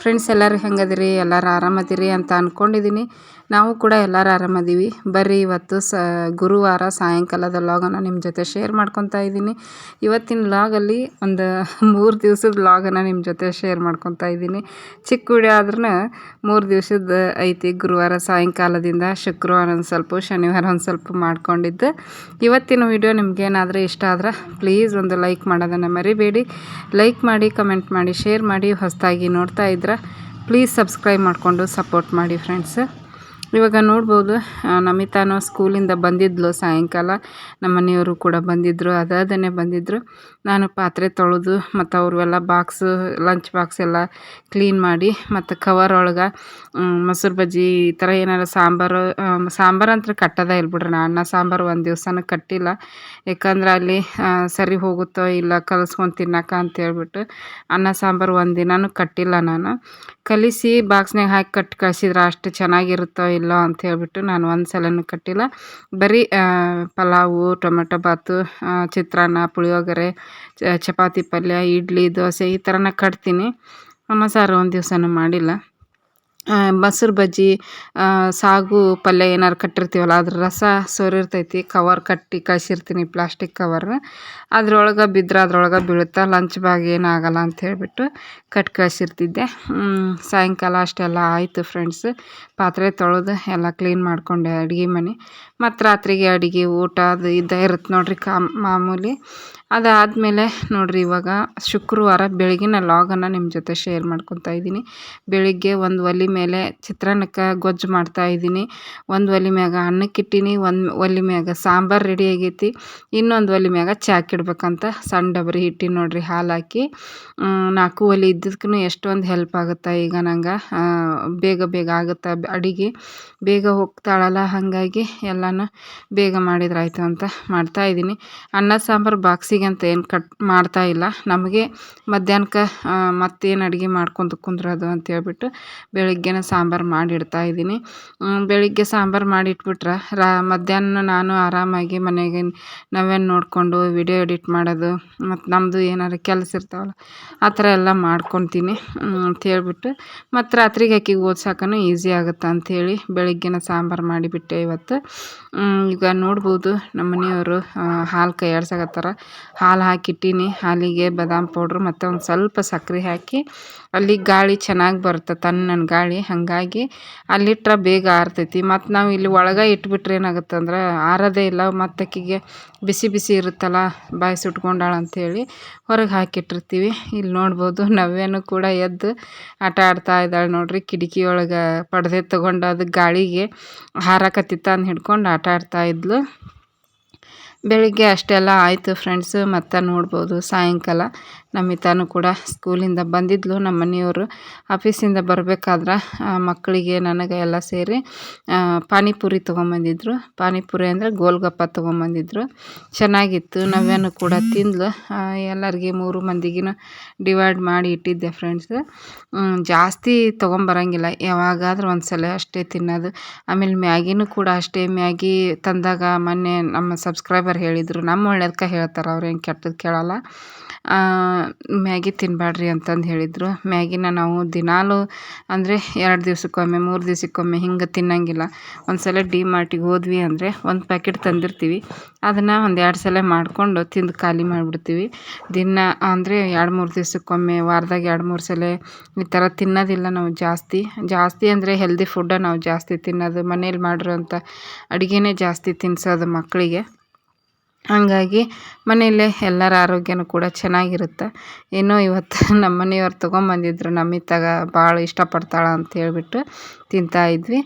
friends ಎಲ್ಲರೂ ಹೆಂಗದಿರಿ? ಎಲ್ಲರೂ ಆರಾಮದಿರಿ ಅಂತ ಅಂದ್ಕೊಂಡಿದ್ದೀನಿ ನಾವು ಕೂಡ ಎಲ್ಲರೂ ಆರಾಮದೀವಿ. ಬರ್ರಿ, ಇವತ್ತು ಸ, ಗುರುವಾರ ಸಾಯಂಕಾಲದ ಲಾಗನ್ನು ನಿಮ್ಮ ಜೊತೆ ಶೇರ್ ಮಾಡ್ಕೊತಾ ಇದ್ದೀನಿ. ಇವತ್ತಿನ ಲಾಗಲ್ಲಿ ಒಂದು ಮೂರು ದಿವ್ಸದ ಲಾಗನ್ನು ನಿಮ್ಮ ಜೊತೆ ಶೇರ್ ಮಾಡ್ಕೊತಾ ಇದ್ದೀನಿ. ಚಿಕ್ಕ ವಿಡಿಯೋ ಆದ್ರೂ ಮೂರು ದಿವ್ಸದ ಐತಿ. ಗುರುವಾರ ಸಾಯಂಕಾಲದಿಂದ ಶುಕ್ರವಾರ ಒಂದು ಸ್ವಲ್ಪ, ಶನಿವಾರ ಒಂದು ಸ್ವಲ್ಪ ಮಾಡ್ಕೊಂಡಿದ್ದು. ಇವತ್ತಿನ ವಿಡಿಯೋ ನಿಮಗೇನಾದರೂ ಇಷ್ಟ ಆದ್ರೆ ಪ್ಲೀಸ್ ಒಂದು ಲೈಕ್ ಮಾಡೋದನ್ನು ಮರಿಬೇಡಿ. ಲೈಕ್ ಮಾಡಿ ಕಮೆಂಟ್ ಮಾಡಿ ಶೇರ್ ಮಾಡಿ, ಹೊಸದಾಗಿ ನೋಡ್ತಾ ಪ್ಲೀಸ್ ಸಬ್ಸ್ಕ್ರೈಬ್ ಮಾಡಿಕೊಂಡು ಸಪೋರ್ಟ್ ಮಾಡಿ ಫ್ರೆಂಡ್ಸ್ ಇವಾಗ ನೋಡ್ಬೋದು ನಮಿತಾನು ಸ್ಕೂಲಿಂದ ಬಂದಿದ್ಲು ಸಾಯಂಕಾಲ. ನಮ್ಮ ಮನೆಯವರು ಕೂಡ ಬಂದಿದ್ದರು ಅದಾದನೆ ಬಂದಿದ್ದರು ನಾನು ಪಾತ್ರೆ ತೊಳೆದು ಮತ್ತು ಅವ್ರವೆಲ್ಲ ಬಾಕ್ಸು ಲಂಚ್ ಬಾಕ್ಸ್ ಎಲ್ಲ ಕ್ಲೀನ್ ಮಾಡಿ ಮತ್ತು ಕವರ್ ಒಳಗೆ ಮೊಸರು ಬಜ್ಜಿ ಈ ಥರ ಏನಾರು ಸಾಂಬಾರು ಸಾಂಬಾರು ಅಂತ ಕಟ್ಟದ ಇಲ್ಲ ಬಿಡ್ರಿ ನಾ ಅನ್ನ ಸಾಂಬಾರು ಒಂದು ದಿವ್ಸನೂ ಕಟ್ಟಿಲ್ಲ. ಯಾಕಂದ್ರೆ ಅಲ್ಲಿ ಸರಿ ಹೋಗುತ್ತೋ ಇಲ್ಲ ಕಲಿಸ್ಕೊಂಡು ತಿನ್ನಕ ಅಂತೇಳ್ಬಿಟ್ಟು ಅನ್ನ ಸಾಂಬಾರು ಒಂದು ದಿನಾನು ಕಟ್ಟಿಲ್ಲ ನಾನು. ಕಲಿಸಿ ಬಾಕ್ಸ್ನಾಗ ಹಾಕಿ ಕಟ್ಟಿ ಕಳಿಸಿದ್ರೆ ಅಷ್ಟು ಚೆನ್ನಾಗಿರುತ್ತೋ ಇಲ್ಲೋ ಅಂತ ಹೇಳ್ಬಿಟ್ಟು ನಾನು ಒಂದು ಸಲನೂ ಕಟ್ಟಿಲ್ಲ. ಬರೀ ಪಲಾವು, ಟೊಮೆಟೊ ಬಾತು ಚಿತ್ರಾನ್ನ, ಪುಳಿಯೋಗರೆ ಚಪಾತಿ ಪಲ್ಯ, ಇಡ್ಲಿ, ದೋಸೆ ಈ ಥರನೇ ಕಟ್ತೀನಿ. ಅನ್ನ ಸಾರು ಒಂದು ದಿವ್ಸನೂ ಮಾಡಿಲ್ಲ. ಮೊಸರು ಬಜ್ಜಿ ಸಾಗು ಪಲ್ಯ ಏನಾರು ಕಟ್ಟಿರ್ತೀವಲ್ಲ, ಅದ್ರ ರಸ ಸೋರಿರ್ತೈತಿ ಕವರ್ ಕಟ್ಟಿ ಕಳ್ಸಿರ್ತೀನಿ ಪ್ಲಾಸ್ಟಿಕ್ ಕವರ್ ಅದ್ರೊಳಗೆ ಬಿದ್ದರೆ ಅದ್ರೊಳಗೆ ಬೀಳುತ್ತೆ ಲಂಚ್ ಬ್ಯಾಗ್ ಏನಾಗಲ್ಲ ಅಂತ ಹೇಳಿಬಿಟ್ಟು ಕಟ್ ಕಳಿಸಿರ್ತಿದ್ದೆ. ಸಾಯಂಕಾಲ ಅಷ್ಟೆಲ್ಲ ಆಯಿತು ಫ್ರೆಂಡ್ಸ್ ಪಾತ್ರೆ ತೊಳೆದು ಎಲ್ಲ ಕ್ಲೀನ್ ಮಾಡಿಕೊಂಡೆ ಅಡುಗೆ ಮನೆ. ಮತ್ತು ರಾತ್ರಿಗೆ ಅಡುಗೆ, ಊಟ, ಅದು ಇದ್ದೇ ಇರುತ್ತೆ ನೋಡ್ರಿ ಕಾ, ಮಾಮೂಲಿ. ಅದಾದಮೇಲೆ ನೋಡ್ರಿ ಇವಾಗ ಶುಕ್ರವಾರ ಬೆಳಗಿನ ಲಾಗನ್ನು ನಿಮ್ಮ ಜೊತೆ ಶೇರ್ ಮಾಡ್ಕೊತಾ ಇದ್ದೀನಿ. ಬೆಳಿಗ್ಗೆ ಒಂದು ಒಲೆ ಮೇಲೆ ಚಿತ್ರಾನ್ನಕ್ಕೆ ಗೊಜ್ಜು ಮಾಡ್ತಾ ಇದ್ದೀನಿ. ಒಂದು ಒಲೆ ಮ್ಯಾಗ ಅನ್ನಕ್ಕೆ ಇಟ್ಟೀನಿ ಒಂದು ಒಲೆ ಮ್ಯಾಗ ಸಾಂಬಾರು ರೆಡಿ ಆಗೈತಿ. ಇನ್ನೊಂದು ಒಲೆ ಮ್ಯಾಗ ಚಾಕಿಡ್ಬೇಕಂತ ಸಣ್ಣ ಡಬರಿ ಇಟ್ಟೀನಿ ನೋಡಿರಿ ಹಾಲು ಹಾಕಿ. ನಾಲ್ಕು ಒಲೆ ಇದ್ದಕ್ಕೂ ಎಷ್ಟೊಂದು ಹೆಲ್ಪ್ ಆಗುತ್ತೆ ಈಗ ನಂಗೆ. ಬೇಗ ಬೇಗ ಆಗುತ್ತೆ ಅಡುಗೆ. ಬೇಗ ಹೋಗ್ತಾಳಲ್ಲ, ಹಾಗಾಗಿ ಎಲ್ಲನೂ ಬೇಗ ಮಾಡಿದ್ರಾಯ್ತು ಅಂತ ಮಾಡ್ತಾ ಇದ್ದೀನಿ. ಅನ್ನ ಸಾಂಬಾರು ಬಾಕ್ಸಿಗೆ ಅಂತ ಏನು ಕಟ್ ಮಾಡ್ತಾ ಇಲ್ಲ. ನಮಗೆ ಮಧ್ಯಾಹ್ನಕ್ಕೆ ಮತ್ತೇನು ಅಡುಗೆ ಮಾಡ್ಕೊತ ಕುಂದ್ರೋದು ಅಂತೇಳ್ಬಿಟ್ಟು ಬೆಳಿಗ್ಗೆನೇ ಸಾಂಬಾರು ಮಾಡಿಡ್ತಾ ಇದ್ದೀನಿ. ಬೆಳಿಗ್ಗೆ ಸಾಂಬಾರು ಮಾಡಿಟ್ಬಿಟ್ರೆ. ರಾ, ಮಧ್ಯಾಹ್ನ ನಾನು ಆರಾಮಾಗಿ ಮನೆಗೆ ನಾವೇನು ನೋಡಿಕೊಂಡು ವಿಡಿಯೋ ಎಡಿಟ್ ಮಾಡೋದು ಮತ್ತು ನಮ್ಮದು ಏನಾರು ಕೆಲಸ ಇರ್ತಾವಲ್ಲ, ಆ ಥರ ಎಲ್ಲ ಮಾಡ್ಕೊತೀನಿ ಅಂಥೇಳ್ಬಿಟ್ಟು ಮತ್ತು ರಾತ್ರಿಗೆ ಆಕಿಗೆ ಓದ್ಸಾಕೂ ಈಸಿ ಆಗುತ್ತೆ ಅಂಥೇಳಿ ಬೆಳಿಗ್ಗೆನ ಸಾಂಬಾರು ಮಾಡಿಬಿಟ್ಟೆ ಇವತ್ತು. ಈಗ ನೋಡ್ಬೋದು ನಮ್ಮ ಮನೆಯವರು ಹಾಲು ಕೈಯಾಡ್ಸಕತ್ತಾರ. ಹಾಲು ಹಾಕಿಟ್ಟೀನಿ, ಹಾಲಿಗೆ ಬಾದಾಮ್ ಪೌಡ್ರು, ಮತ್ತು ಒಂದು ಸ್ವಲ್ಪ ಸಕ್ಕರೆ ಹಾಕಿ, ಅಲ್ಲಿ ಗಾಳಿ ಚೆನ್ನಾಗಿ ಬರುತ್ತೆ, ತಣ್ಣನ ಗಾಳಿ. ಹಾಗಾಗಿ ಅಲ್ಲಿಟ್ರೆ ಬೇಗ ಆರ್ತೈತಿ. ಮತ್ತು ನಾವು ಇಲ್ಲಿ ಒಳಗೆ ಇಟ್ಬಿಟ್ರೆ ಏನಾಗುತ್ತೆ ಅಂದ್ರೆ ಆರೋದೇ ಇಲ್ಲ, ಮತ್ತು ಆಕೆಗೆ ಬಿಸಿ ಬಿಸಿ ಇರುತ್ತಲ್ಲ, ಬಾಯಿ ಸುಟ್ಕೊಂಡಾಳ ಅಂಥೇಳಿ ಹೊರಗೆ ಹಾಕಿಟ್ಟಿರ್ತೀವಿ. ಇಲ್ಲಿ ನೋಡ್ಬೋದು ನವ್ಯನೂ ಕೂಡ ಎದ್ದು ಆಟ ಆಡ್ತಾ ಇದ್ದಾಳೆ ನೋಡ್ರಿ. ಕಿಟಕಿಯೊಳಗೆ ಪರದೆ ತೊಗೊಂಡು ಅದು ಗಾಳಿಗೆ ಹಾರಕತ್ತಿತ್ತ ಅಂದು ಹಿಡ್ಕೊಂಡು ಆಟ ಆಡ್ತಾ ಇದ್ಲು. ಬೆಳಿಗ್ಗೆ ಅಷ್ಟೆಲ್ಲ ಆಯಿತು ಫ್ರೆಂಡ್ಸು ಮತ್ತು ನೋಡ್ಬೋದು. ಸಾಯಂಕಾಲ ನಮಿತಾನು ಕೂಡ ಸ್ಕೂಲಿಂದ ಬಂದಿದ್ಲು, ನಮ್ಮ ಮನೆಯವರು ಆಫೀಸಿಂದ ಬರಬೇಕಾದ್ರೆ ಮಕ್ಕಳಿಗೆ ನನಗೆ ಎಲ್ಲ ಸೇರಿ ಪಾನಿಪುರಿ ತೊಗೊಂಬಂದಿದ್ರು. ಪಾನಿಪುರಿ ಅಂದರೆ ಗೋಲ್ಗಪ್ಪ ತೊಗೊಂಬಂದಿದ್ರು. ಚೆನ್ನಾಗಿತ್ತು, ನವ್ಯನು ಕೂಡ ತಿಂದ್ಲು. ಎಲ್ಲರಿಗೆ ಮೂರು ಮಂದಿಗಿನ ಡಿವೈಡ್ ಮಾಡಿ ಇಟ್ಟಿದ್ದೆ ಫ್ರೆಂಡ್ಸ್ ಜಾಸ್ತಿ ತೊಗೊಂಬರಂಗಿಲ್ಲ. ಯಾವಾಗಾದ್ರೂ ಒಂದು ಸಲ ಅಷ್ಟೇ ತಿನ್ನೋದು. ಆಮೇಲೆ ಮ್ಯಾಗಿನೂ ಕೂಡ ಅಷ್ಟೇ. ಮ್ಯಾಗಿ ತಂದಾಗ ಮೊನ್ನೆ ನಮ್ಮ ಸಬ್ಸ್ಕ್ರೈಬರ್ ಹೇಳಿದರು. ನಮ್ಮ ಒಳ್ಳೇದಕ್ಕೆ ಹೇಳ್ತಾರೆ, ಅವ್ರು ಏನು ಕೆಟ್ಟದ್ದು ಕೇಳೋಲ್ಲ. ಮ್ಯಾಗಿ ತಿನ್ನಬೇಡ್ರಿ ಅಂತಂದು ಹೇಳಿದರು. ಮ್ಯಾಗಿನ ನಾವು ದಿನಾಲೂ ಅಂದರೆ ಎರಡು ದಿವ್ಸಕ್ಕೊಮ್ಮೆ, ಮೂರು ದಿವಸಕ್ಕೊಮ್ಮೆ ಹಿಂಗೆ ತಿನ್ನೋಂಗಿಲ್ಲ. ಒಂದು ಸಲ ಡಿ ಮಾರ್ಟಿಗೆ ಹೋದ್ವಿ ಅಂದರೆ ಒಂದು ಪ್ಯಾಕೆಟ್ ತಂದಿರ್ತೀವಿ. ಅದನ್ನು ಒಂದು ಎರಡು ಸಲ ಮಾಡಿಕೊಂಡು ತಿಂದು ಖಾಲಿ ಮಾಡಿಬಿಡ್ತೀವಿ. ದಿನ ಅಂದರೆ ಎರಡು ಮೂರು ದಿವ್ಸಕ್ಕೊಮ್ಮೆ, ವಾರದಾಗ ಎರಡು ಮೂರು ಸಲ ಈ ಥರ ತಿನ್ನೋದಿಲ್ಲ ನಾವು ಜಾಸ್ತಿ. ಜಾಸ್ತಿ ಅಂದರೆ ಹೆಲ್ದಿ ಫುಡ್ಡ ನಾವು ಜಾಸ್ತಿ ತಿನ್ನೋದು, ಮನೇಲಿ ಮಾಡಿರೋಂಥ ಅಡುಗೆನೇ ಜಾಸ್ತಿ ತಿನ್ನಿಸೋದು ಮಕ್ಕಳಿಗೆ ಹಾಗಾಗಿ ಮನೆಯಲ್ಲೇ ಎಲ್ಲರ ಆರೋಗ್ಯನೂ ಕೂಡ ಚೆನ್ನಾಗಿರುತ್ತೆ. ಏನೋ ಇವತ್ತು ನಮ್ಮ ಮನೆಯವ್ರು ತೊಗೊಂಬಂದಿದ್ರು, ನಮಿತಾಗ ಭಾಳ ಇಷ್ಟಪಡ್ತಾಳೆ ಅಂತ ಹೇಳ್ಬಿಟ್ಟು ತಿಂತಾಯಿದ್ವಿ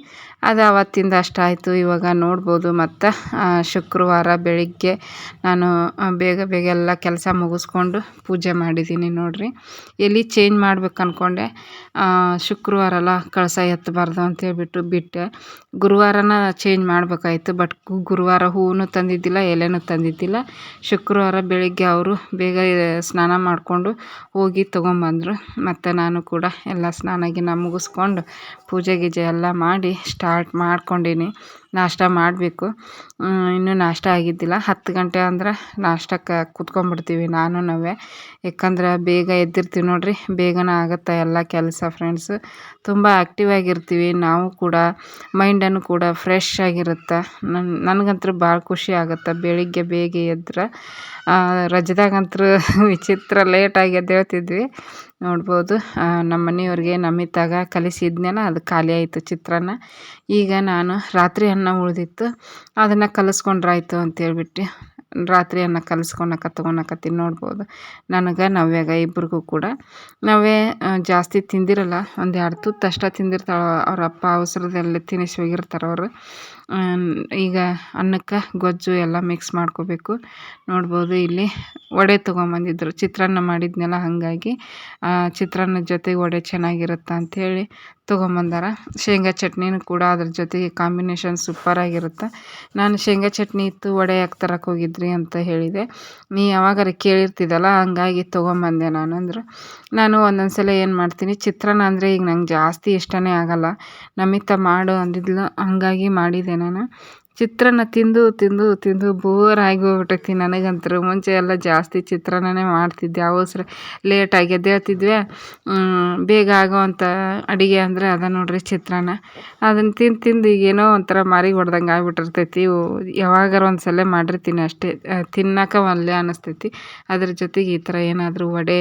ಅದು ಆವತ್ತಿಂದ ಅಷ್ಟಾಯಿತು ಇವಾಗ ನೋಡ್ಬೋದು ಮತ್ತು ಶುಕ್ರವಾರ ಬೆಳಿಗ್ಗೆ ನಾನು ಬೇಗ ಬೇಗ ಎಲ್ಲ ಕೆಲಸ ಮುಗಿಸ್ಕೊಂಡು ಪೂಜೆ ಮಾಡಿದ್ದೀನಿ ನೋಡಿರಿ. ಎಲ್ಲಿ ಚೇಂಜ್ ಮಾಡ್ಬೇಕು ಅಂದ್ಕೊಂಡೆ ಶುಕ್ರವಾರ ಎಲ್ಲ ಕಳಸ ಎತ್ತಬಾರ್ದು ಅಂತೇಳ್ಬಿಟ್ಟು ಬಿಟ್ಟೆ. ಗುರುವಾರನ ಚೇಂಜ್ ಮಾಡಬೇಕಾಯ್ತು ಬಟ್ ಗುರುವಾರ ಹೂವು ತಂದಿದ್ದಿಲ್ಲ, ಎಲೆನೂ ತಂದಿದ್ದಿಲ್ಲ. ಶುಕ್ರವಾರ ಬೆಳಿಗ್ಗೆ ಅವರು ಬೇಗ ಸ್ನಾನ ಮಾಡಿಕೊಂಡು ಹೋಗಿ ತೊಗೊಂಬಂದರು. ಮತ್ತು ನಾನು ಕೂಡ ಎಲ್ಲ ಸ್ನಾನ ಗಿನ ಮುಗಿಸ್ಕೊಂಡು ಪೂಜೆ ಗೀಜೆ ಎಲ್ಲ ಮಾಡಿ ಸ್ಟಾರ್ಟ್ ಮಾಡ್ಕೊಂಡೀನಿ. ನಾಷ್ಟ ಮಾಡಬೇಕು. ಇನ್ನೂ ನಾಷ್ಟ ಆಗಿದ್ದಿಲ್ಲ. ಹತ್ತು ಗಂಟೆ ಅಂದ್ರೆ ನಾಷ್ಟಕ್ಕೆ ಕುತ್ಕೊಂಡ್ಬಿಡ್ತೀವಿ ನಾನು ನಾವೇ ಯಾಕಂದ್ರೆ ಬೇಗ ಎದ್ದಿರ್ತೀವಿ ನೋಡಿರಿ. ಬೇಗನೆ ಆಗುತ್ತೆ ಎಲ್ಲ ಕೆಲಸ ಫ್ರೆಂಡ್ಸ್ ತುಂಬ ಆ್ಯಕ್ಟಿವ್ ಆಗಿರ್ತೀವಿ ನಾವು ಕೂಡ. ಮೈಂಡನ್ನು ಕೂಡ ಫ್ರೆಶ್ ಆಗಿರುತ್ತೆ. ನನ್ನ ನನಗಂತೂ ಭಾಳ ಖುಷಿ ಆಗುತ್ತೆ ಬೆಳಿಗ್ಗೆ ಬೇಗ ಎದ್ರೆ. ರಜದಾಗಂತೂ ವಿಚಿತ್ರ ಲೇಟಾಗಿ ಎದ್ದೇಳ್ತಿದ್ವಿ. ನೋಡ್ಬೋದು. ನಮ್ಮ ಮನೆಯವ್ರಿಗೆ ನಮಿತಾಗ ಕಲಿಸಿದ್ನೇನ ಅದು ಖಾಲಿ ಆಯಿತು ಚಿತ್ರಾನ್ನ. ಈಗ ನಾನು ರಾತ್ರಿ ಅನ್ನ ಉಳಿದಿತ್ತು ಅದನ್ನು ಅಂತ ಅಂತೇಳ್ಬಿಟ್ಟು. ರಾತ್ರಿ ಅನ್ನ ಕಲಿಸ್ಕೊಳಕ ತೊಗೊಳಕತ್ತೀನಿ ನೋಡ್ಬೋದು. ನನಗೆ, ನವ್ಯಾಗ ಇಬ್ರಿಗೂ ಕೂಡ ನಾವೇ ಜಾಸ್ತಿ ತಿಂದಿರಲ್ಲ. ಒಂದು ಎರಡು ತುತ್ತು ಅಷ್ಟೇ ತಿಂದಿರ್ತಾಳೆ. ಅವ್ರ ಅಪ್ಪ ಅವಸರದಲ್ಲಿ ತಿನ್ನಿಸಿ ಹೋಗಿರ್ತಾರೆ ಅವರು. ಈಗ ಅನ್ನಕ್ಕೆ, ಗೊಜ್ಜು ಎಲ್ಲ ಮಿಕ್ಸ್ ಮಾಡ್ಕೋಬೇಕು. ನೋಡ್ಬೋದು ಇಲ್ಲಿ ವಡೆ ತೊಗೊಂಬಂದಿದ್ರು. ಚಿತ್ರಾನ್ನ ಮಾಡಿದ್ನಲ್ಲ, ಹಾಗಾಗಿ ಚಿತ್ರಾನ್ನದ ಜೊತೆಗೆ ವಡೆ ಚೆನ್ನಾಗಿರುತ್ತೆ ಅಂಥೇಳಿ ತೊಗೊಂಬಂದಾರ. ಶೇಂಗಾ ಚಟ್ನಿನೂ ಕೂಡ ಅದ್ರ ಜೊತೆಗೆ ಕಾಂಬಿನೇಷನ್ ಸೂಪರಾಗಿರುತ್ತೆ ನಾನು ಶೇಂಗಾ ಚಟ್ನಿ ಇತ್ತು, ವಡೆ ಯಾಕೆ ತರಕ್ಕೆ ಹೋಗಿದ್ರಿ ಅಂತ ಹೇಳಿದೆ. ನೀ ಯಾವಾಗಾರ ಕೇಳಿರ್ತಿದ್ದಲ್ಲ ಹಂಗಾಗಿ ತೊಗೊಂಬಂದೆ ನಾನು ಅಂದರು. ನಾನು ಒಂದೊಂದು ಸಲ ಏನು ಮಾಡ್ತೀನಿ, ಚಿತ್ರಾನ್ನ ಅಂದರೆ ಈಗ ನಂಗೆ ಜಾಸ್ತಿ ಇಷ್ಟನೇ ಆಗಲ್ಲ. ನಮಿತ ಮಾಡು ಅಂದಿದ್ಲು, ಹಂಗಾಗಿ ಮಾಡಿದೆ ನಾನು. ಚಿತ್ರಾನ್ನ ತಿಂದು ತಿಂದು ತಿಂದು ಬೋರ್ ಆಗಿ ಹೋಗ್ಬಿಟ್ಟೈತಿ ನನಗಂತೂ. ಮುಂಚೆ ಎಲ್ಲ ಜಾಸ್ತಿ ಚಿತ್ರಾನ್ನನೇ ಮಾಡ್ತಿದ್ದೆ. ಅವಸರ ಲೇಟಾಗಿ ಎದ್ದೇಳ್ತಿದ್ವಿ. ಬೇಗ ಆಗೋವಂಥ ಅಡುಗೆ ಅಂದರೆ ಅದ ನೋಡಿರಿ ಚಿತ್ರಾನ್ನ. ಅದನ್ನು ತಿಂದು ತಿಂದು ಈಗೇನೋ ಒಂಥರ ಮಾರಿಗೆ ಹೊಡ್ದಂಗೆ ಆಗ್ಬಿಟ್ಟಿರ್ತೈತಿ. ಯಾವಾಗಾರ ಒಂದು ಸಲ ಮಾಡಿರ್ತೀನಿ ಅಷ್ಟೇ. ತಿನ್ನಕ್ಕೆ ಒಲ್ಲೆ ಅನ್ನಿಸ್ತೈತಿ ಅದ್ರ ಜೊತೆಗೆ ಈ ಥರ ಏನಾದರೂ ವಡೆ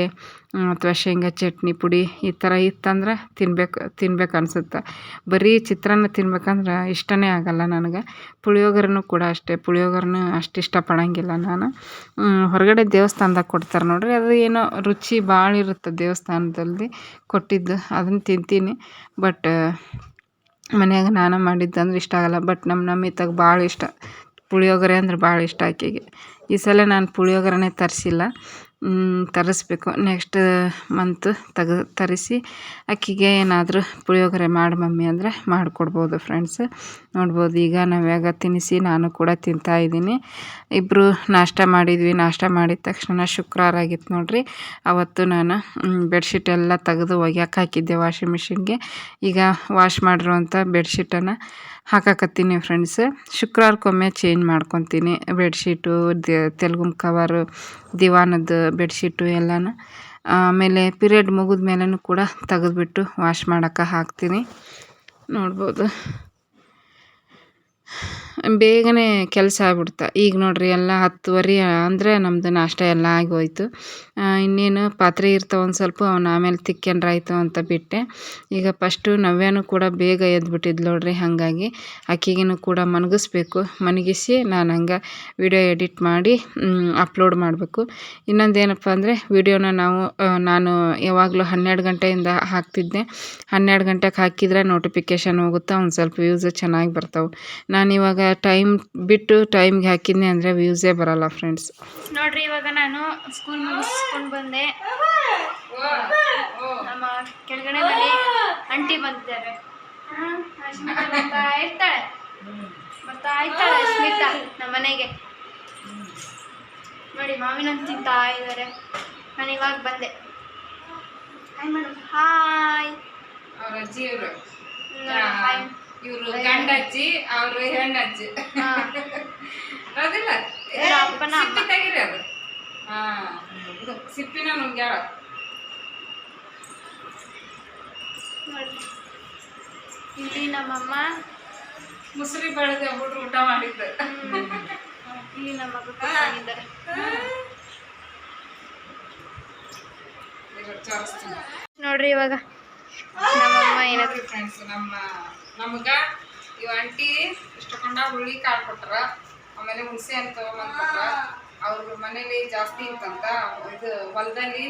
ಅಥವಾ ಶೇಂಗಾ ಚಟ್ನಿ ಪುಡಿ ಈ ಥರ ಇತ್ತಂದ್ರೆ ತಿನ್ಬೇಕು ತಿನ್ಬೇಕು ಅನ್ಸುತ್ತೆ. ಬರೀ ಚಿತ್ರಾನ್ನ ತಿನ್ಬೇಕಂದ್ರೆ ಇಷ್ಟನೇ ಆಗಲ್ಲ ನನಗೆ. ಪುಳಿಯೋಗರೆನೂ ಕೂಡ ಅಷ್ಟೇ. ಪುಳಿಯೋಗರೆನೂ ಅಷ್ಟು ಇಷ್ಟಪಡೋಂಗಿಲ್ಲ ನಾನು. ಹೊರಗಡೆ ದೇವಸ್ಥಾನ್ದಾಗ ಕೊಡ್ತಾರೆ ನೋಡಿರಿ, ಅದು ಏನೋ ರುಚಿ ಭಾಳ ಇರುತ್ತೆ ದೇವಸ್ಥಾನದಲ್ಲಿ ಕೊಟ್ಟಿದ್ದು, ಅದನ್ನು ತಿಂತೀನಿ. ಬಟ್, ಮನ್ಯಾಗ ನಾನು ಮಾಡಿದ್ದಂದ್ರೆ ಇಷ್ಟ ಆಗಲ್ಲ. ಬಟ್ ನಮ್ಮ ನಮಿತಾಗ ಭಾಳ ಇಷ್ಟ. ಪುಳಿಯೋಗರೆ ಅಂದ್ರೆ ಭಾಳ ಇಷ್ಟ ಆಕೆಗೆ. ಈ ಸಲ ನಾನು ಪುಳಿಯೋಗರೆನೇ ತರಿಸಿಲ್ಲ. ತರಿಸ್ಬೇಕು. ನೆಕ್ಸ್ಟ್ ಮಂತ್ ತೆಗೆ, ತರಿಸಿ ಆಕೆಗೆ ಏನಾದರೂ ಪುಳಿಯೋಗರೆ ಮಾಡು ಮಮ್ಮಿ ಅಂದರೆ ಮಾಡಿಕೊಡ್ಬೋದು ಫ್ರೆಂಡ್ಸ್ ನೋಡ್ಬೋದು, ಈಗ ನವ್ಯಾಗ ತಿನ್ನಿಸಿ ನಾನು ಕೂಡ ತಿಂತಾಯಿದ್ದೀನಿ ಇಬ್ಬರು ನಾಷ್ಟ ಮಾಡಿದ್ವಿ. ನಾಷ್ಟ ಮಾಡಿದ ತಕ್ಷಣ ಶುಕ್ರವಾರ ಆಗಿತ್ತು ನೋಡಿರಿ. ಅವತ್ತು ನಾನು ಬೆಡ್ಶೀಟ್ ಎಲ್ಲ ತೆಗೆದು ಒಗ್ಯಾಕೆ ಹಾಕಿದ್ದೆ ವಾಷಿಂಗ್ ಮಿಷಿನ್ಗೆ ಈಗ ವಾಶ್ ಮಾಡಿರುವಂಥ ಬೆಡ್ಶೀಟನ್ನು ಹಾಕಾಕತ್ತೀನಿ ಫ್ರೆಂಡ್ಸ್ ಶುಕ್ರವಾರಕ್ಕೊಮ್ಮೆ ಚೇಂಜ್ ಮಾಡ್ಕೊತೀನಿ. ಬೆಡ್ಶೀಟು ತೆಲುಗುಮ್ ಕವರು ದಿವಾನದ್ದು ಬೆಡ್ಶೀಟು ಎಲ್ಲನೂ. ಆಮೇಲೆ ಪಿರಿಯಡ್ ಮುಗಿದ ಮೇಲೂ ಕೂಡ ತೆಗೆದ್ಬಿಟ್ಟು ವಾಶ್ ಮಾಡೋಕೆ ಹಾಕ್ತೀನಿ. ನೋಡ್ಬೋದು. ಬೇಗನೆ ಕೆಲಸ ಆಗ್ಬಿಡ್ತ. ಈಗ ನೋಡಿರಿ ಎಲ್ಲ ಹತ್ತುವರೆ, ಅಂದರೆ ನಮ್ಮದು ನಾಷ್ಟ ಎಲ್ಲ ಆಗೋಯ್ತು. ಇನ್ನೇನು ಪಾತ್ರೆ ಇರ್ತಾವೆ ಒಂದು ಸ್ವಲ್ಪ ಅವನ್ನ ಆಮೇಲೆ ತಿಕ್ಕೊಂಡ್ರಾಯ್ತು ಅಂತ ಬಿಟ್ಟೆ. ಈಗ ಫಸ್ಟು ನವ್ಯಾನು ಕೂಡ ಬೇಗ ಎದ್ಬಿಟ್ಟಿದ್ಲು ನೋಡ್ರಿ ಹಾಗಾಗಿ. ಆಕೆಗೇನು ಕೂಡ ಮನಗಿಸ್ಬೇಕು. ಮನಗಿಸಿ ನಾನು ಹಂಗೆ ವಿಡಿಯೋ ಎಡಿಟ್ ಮಾಡಿ ಅಪ್ಲೋಡ್ ಮಾಡಬೇಕು. ಇನ್ನೊಂದು ಏನಪ್ಪ ಅಂದರೆ ವಿಡಿಯೋನ ನಾವು ನಾನು ಯಾವಾಗಲೂ ಹನ್ನೆರಡು ಗಂಟೆಯಿಂದ ಹಾಕ್ತಿದ್ದೆ. ಹನ್ನೆರಡು ಗಂಟೆಗೆ ಹಾಕಿದರೆ ನೋಟಿಫಿಕೇಶನ್ ಹೋಗುತ್ತೆ, ಒಂದು ಸ್ವಲ್ಪ ವ್ಯೂಸ್ ಚೆನ್ನಾಗಿ ಬರ್ತಾವೆ. ನಾನಿವಾಗ ಟೈಮ್ ಬಿಟ್ಟು ಟೈಮ್ಗೆ ಹಾಕಿದ್ನಿ ಅಂದರೆ ವ್ಯೂಸೇ ಬರಲ್ಲ ಫ್ರೆಂಡ್ಸ್ ನೋಡ್ರಿ ಇವಾಗ ನಾನು ಸ್ಕೂಲ್ ಮುಗಿಸ್ಕೊಂಡು ಬಂದೆ. ನಮ್ಮ ಕೆಳಗಡೆ ಮನೆ ಆಂಟಿ ಬಂದಿದ್ದಾರೆ. ಅಶ್ಮಿತಾ ಬರ್ತಾ ಇರ್ತಾಳೆ. ಬರ್ತಾ ಇರ್ತಾಳೆ ಅಶ್ಮಿತಾ ನಮ್ಮ ಮನೆಗೆ. ನೋಡಿ ಮಾವಿನ ತಿಂತಾಯಿದ್ದಾರೆ ತಿಂತಾ ಇದ್ದಾರೆ. ನಾನು ಇವಾಗ ಬಂದೆ. ಹಾಯ್ ಮೇಡಮ್ ಹಾಯ್ ಅವ್ರ ಅಜ್ಜಿ ಇವರು ಹಾಯ್ ಇವರು ಗಂಡ ಅಜ್ಜಿ ಅವರು ಹೆಣ್ಣಜ್ಜಿ. ಅದಿಲ್ಲ. ಸಿಪ್ಪಿ ತೆಗೀರಿ ಅದು. ಹಾ. ಇದು ಸಿಪ್ಪಿನ ನುಂಗ್ಯಾಳ. ನೋಡಿ. ಇಲ್ಲಿ ನಮ್ಮಮ್ಮ. ಮುಸುರಿ ಬೆಳೆದ ಹುಡ್ರು ಊಟ ಮಾಡಿದ್ದ. ಇಲ್ಲಿ ನಮ್ಮ ಕೂತ್ಕೊಂಡಿದ್ದಾರೆ ನೋಡ್ರಿ ಇವಾಗ. ನಮ್ಮಮ್ಮ ಏನಾದ್ರು ಫ್ರೆಂಡ್ಸ್ ನಮ್ಮ ನಮ್ಗ ಇವ್ ಆಂಟಿ ಇಷ್ಟಕೊಂಡ ಹುಳಿ ಕಾಳು ಕೊಟ್ರ ಆಮೇಲೆ ಹುಣಸೆ ಅಂತ ತಗೊಂಬಂದ್ಕೊಟ್ರ ಅವ್ರ ಮನೇಲಿ ಜಾಸ್ತಿ ಇತ್ತಂತ ಇದು ಹೊಲದಲ್ಲಿ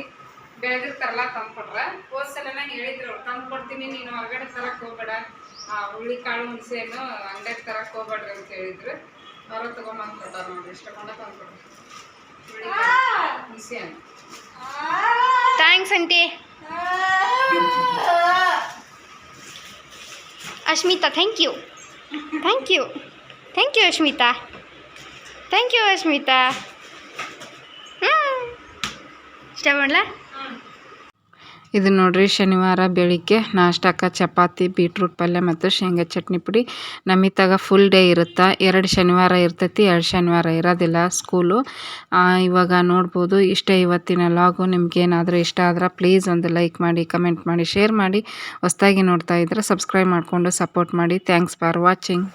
ಬೆಳೆದಿರ್ತಾರಲ್ಲ ತಂದು ಕೊಟ್ರ ಹೋದ್ಸಲ ಹೇಳಿದ್ರು ತಂದು ಕೊಡ್ತೀನಿ ನೀನು ಹೊರಗಡೆ ತರಕ್ ಹೋಗ್ಬೇಡ ಆ ಹುಳಿ ಕಾಳು ಹುಣಸೆಯನ್ನು ಹಣ್ಣು ಅಂಗಡಿಗೆ ತರಕ್ ಹೋಗ್ಬೇಡ್ರಿ ಅಂತ ಹೇಳಿದ್ರು. ಅವ್ರ ತಗೊಂಬಂದ್ ಕೊಟ್ಟಾರ ನೋಡ್ರಿ ಇಷ್ಟಕೊಂಡ ತಂದು ಕೊಟ್ರು. ಹುಳಿ ಹುಣಸೆ ಅಂತ thanks aunty Ashmita thank you thank you thank you Ashmita thank you Ashmita ಹ್ಞೂ ಇಷ್ಟ ಮಾಡಲ ಇದು ನೋಡ್ರಿ ಶನಿವಾರ ಬೆಳಿಗ್ಗೆ ನಾಷ್ಟಕ್ಕೆ ಚಪಾತಿ, ಬೀಟ್ರೂಟ್ ಪಲ್ಯ ಮತ್ತು ಶೇಂಗಾ ಚಟ್ನಿ ಪುಡಿ. ನಮಿತಾಗ ಫುಲ್ ಡೇ ಇರುತ್ತೆ? ಎರಡು ಶನಿವಾರ ಇರ್ತೈತಿ, ಎರಡು ಶನಿವಾರ ಇರೋದಿಲ್ಲ ಸ್ಕೂಲು ಇವಾಗ ನೋಡ್ಬೋದು, ಇಷ್ಟೇ ಇವತ್ತಿನ ಲಾಗು ನಿಮ್ಗೇನಾದರೂ ಇಷ್ಟ ಆದ್ರೆ ಪ್ಲೀಸ್ ಒಂದು ಲೈಕ್ ಮಾಡಿ ಕಮೆಂಟ್ ಮಾಡಿ ಶೇರ್ ಮಾಡಿ. ಹೊಸ್ದಾಗಿ ನೋಡ್ತಾ ಇದ್ರೆ ಸಬ್ಸ್ಕ್ರೈಬ್ ಮಾಡಿಕೊಂಡು ಸಪೋರ್ಟ್ ಮಾಡಿ. Thanks for watching